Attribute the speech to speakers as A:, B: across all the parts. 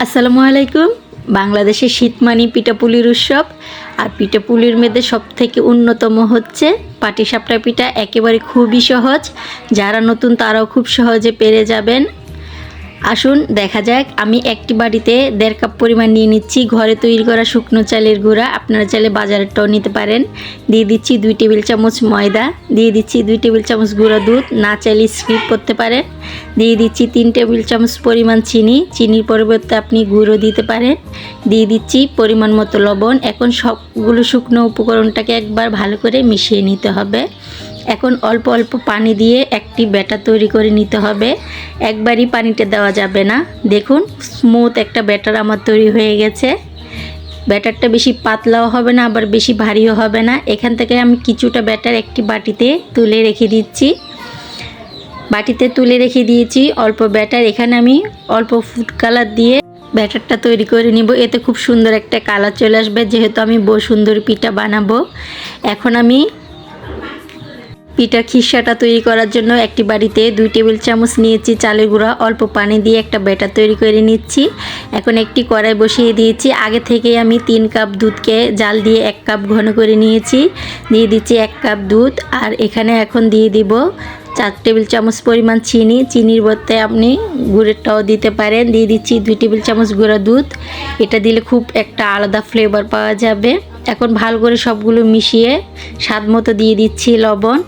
A: আসসালামু আলাইকুম। বাংলাদেশের শীতমানি পিঠাপুলির উৎসব। আর পিঠাপুলির সব থেকে অন্যতম হচ্ছে পাটিসাপটা পিঠা। একেবারে খুবই সহজ। যারা নতুন তারাও খুব সহজে পেরে যাবেন। আসুন, দেখা যাক। আমি একটি বাড়িতে দেড় কাপ পরিমাণ নিয়ে নিচ্ছি। ঘরে তৈরি করা শুকনো চালের গুঁড়া। আপনারা চাইলে বাজারেরটাও নিতে পারেন। দিয়ে দিচ্ছি দুই টেবিল চামচ ময়দা। দিয়ে দিচ্ছি দুই টেবিল চামচ গুঁড়া দুধ। না চাইলে স্কিপ করতে পারেন। দিয়ে দিচ্ছি তিন টেবিল চামচ পরিমাণ চিনি। চিনির পরিবর্তে আপনি গুঁড়ো দিতে পারেন। দিয়ে দিচ্ছি পরিমাণ মতো লবণ। এখন সবগুলো শুকনো উপকরণটাকে একবার ভালো করে মিশিয়ে নিতে হবে। এখন অল্প অল্প পানি দিয়ে একটি ব্যাটার তৈরি করে নিতে হবে। একবারই পানিটা দেওয়া যাবে না। দেখুন স্মুথ একটা ব্যাটার আমার তৈরি হয়ে গেছে। ব্যাটারটা বেশি পাতলাও হবে না, আবার বেশি ভারীও হবে না। এখান থেকে আমি কিছুটা ব্যাটার একটি বাটিতে তুলে রেখে দিচ্ছি। বাটিতে তুলে রেখে দিয়েছি অল্প ব্যাটার। এখানে আমি অল্প ফুড কালার দিয়ে ব্যাটারটা তৈরি করে নিব। এতে খুব সুন্দর একটা কালার চলে আসবে। যেহেতু আমি বউ সুন্দর পিঠা বানাবো। এখন আমি পিঠার খিসাটা তৈরি করার জন্য একটি বাড়িতে দুই টেবিল চামচ নিয়েছি চালের গুঁড়া, অল্প পানি দিয়ে একটা ব্যাটার তৈরি করে নিচ্ছি। এখন একটি কড়াই বসিয়ে দিয়েছি। আগে থেকে আমি তিন কাপ দুধকে জাল দিয়ে এক কাপ ঘন করে নিয়েছি। দিয়ে দিচ্ছি এক কাপ দুধ আর এখানে এখন দিয়ে দিব চার টেবিল চামচ পরিমাণ চিনি। চিনির বদলে আপনি গুড়েরটাও দিতে পারেন। দিয়ে দিচ্ছি দুই টেবিল চামচ গুঁড়া দুধ। এটা দিলে খুব একটা আলাদা ফ্লেভার পাওয়া যাবে। এখন ভালো করে সবগুলো মিশিয়ে স্বাদ মতো দিয়ে দিচ্ছি লবণ।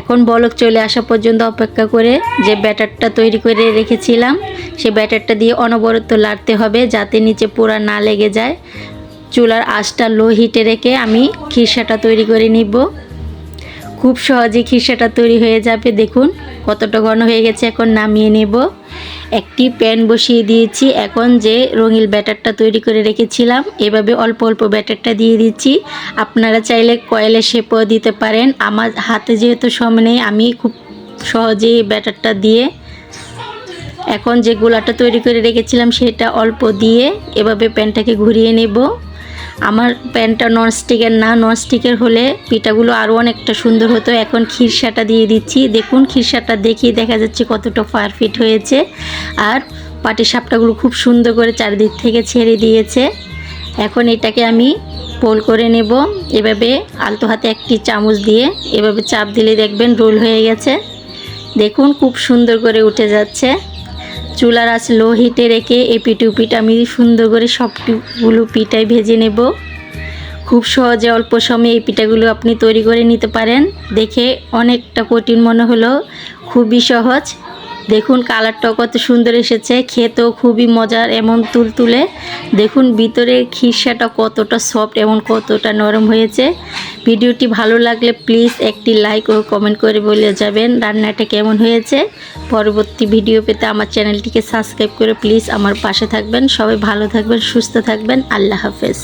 A: এখন বলক চলে আসা পর্যন্ত অপেক্ষা করে যে ব্যাটারটা তৈরি করে রেখেছিলাম, সে ব্যাটারটা দিয়ে অনবরত লাড়তে হবে যাতে নিচে পোড়া না লেগে যায়। চুলার আঁচটা লো হিটে রেখে আমি খিরসাটা তৈরি করে নিব। খুব সহজে খিরসাটা তৈরি হয়ে যাবে, দেখুন কতটা ঘন হয়ে গেছে, এখন নামিয়ে নেব। একটি প্যান বসিয়ে দিয়েছি। এখন যে রঙিল ব্যাটারটা তৈরি করে রেখেছিলাম, এভাবে অল্প অল্প ব্যাটারটা দিয়ে দিচ্ছি। আপনারা চাইলে কয়েলে শেপও দিতে পারেন। আমার হাতে যেহেতু সময় নেই, আমি খুব সহজেই ব্যাটারটা দিয়ে এখন যে গোলাটা তৈরি করে রেখেছিলাম, সেটা অল্প দিয়ে এভাবে প্যানটাকে ঘুরিয়ে নেব। আমার প্যানটা ননস্টিকের না, ননস্টিকের হলে পিঠাগুলো আরও অনেকটা সুন্দর হতো। এখন খিরসাটা দিয়ে দিচ্ছি। দেখুন খিরসাটা দেখিয়ে দেখা যাচ্ছে কতটা পারফেক্ট হয়েছে। আর পাটি সাপটাগুলো খুব সুন্দর করে চারিদিক থেকে ছেড়ে দিয়েছে। এখন এটাকে আমি পোল করে নেব। এভাবে আলতো হাতে একটি চামচ দিয়ে এভাবে চাপ দিলে দেখবেন রোল হয়ে গেছে। দেখুন, খুব সুন্দর করে উঠে যাচ্ছে। চুলার আঁচ লো হিটে রেখে এই পিঠু পিঠ আমি সুন্দর করে সবগুলো পিঠাই ভেজে নেব। খুব সহজে অল্প সময়ে এই পিঠাগুলো আপনি তৈরি করে নিতে পারেন। দেখে অনেকটা কঠিন মনে হলো। খুবই সহজ। দেখুন কালারটাও কত সুন্দর এসেছে, খেতেও খুবই মজার, এমন তুলতুলে। দেখুন ভিতরের খিরসাটা কতটা সফট এবং কতটা নরম হয়েছে। ভিডিওটি ভালো লাগলে প্লিজ একটি লাইক ও কমেন্ট করে বলে যাবেন রান্নাটা কেমন হয়েছে। পরবর্তী ভিডিও পেতে আমার চ্যানেলটিকে সাবস্ক্রাইব করে প্লিজ আমার পাশে থাকবেন। সবাই ভালো থাকবেন, সুস্থ থাকবেন। আল্লাহ হাফেজ।